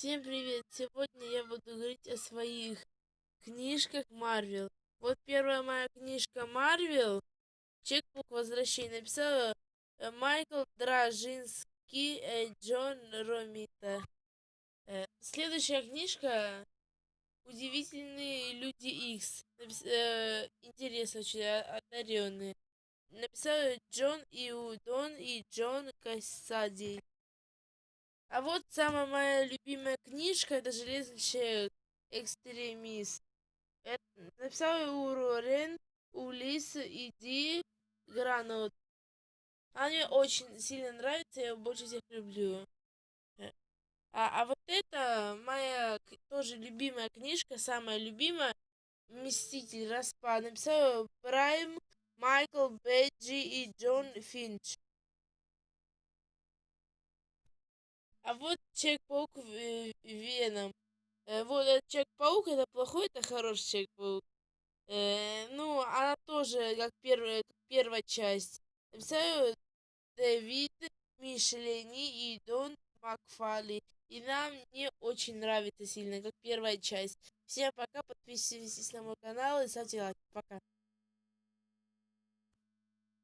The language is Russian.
Всем привет! Сегодня я буду говорить о своих книжках Марвел. Вот первая моя книжка Марвел, Чекбук возвращения, написал э, Майкл Дражинский, э, Джон Ромита. Э, следующая книжка Удивительные люди Икс. Интересно, очень одаренные. Написал Джон Иудон и Джон Кассадий. А вот самая моя любимая книжка, это «Железный человек. Экстремист». Это написал у Рорен, у Лис и Ди Гранот. Она мне очень сильно нравится, я больше всех люблю. А, а вот это моя тоже любимая книжка, самая любимая, Мститель Распад. Написал Прайм, Майкл Бэджи и Джон Финч. А вот Человек-паук Веном. Э, вот этот Человек-паук, это плохой, это хороший Человек-паук. Э, ну, она тоже, как первая, как первая часть. Написал Дэвид Мишлени и Дон Макфали. И нам мне очень нравится сильно, как первая часть. Всем пока, подписывайтесь на мой канал и ставьте лайк. Пока.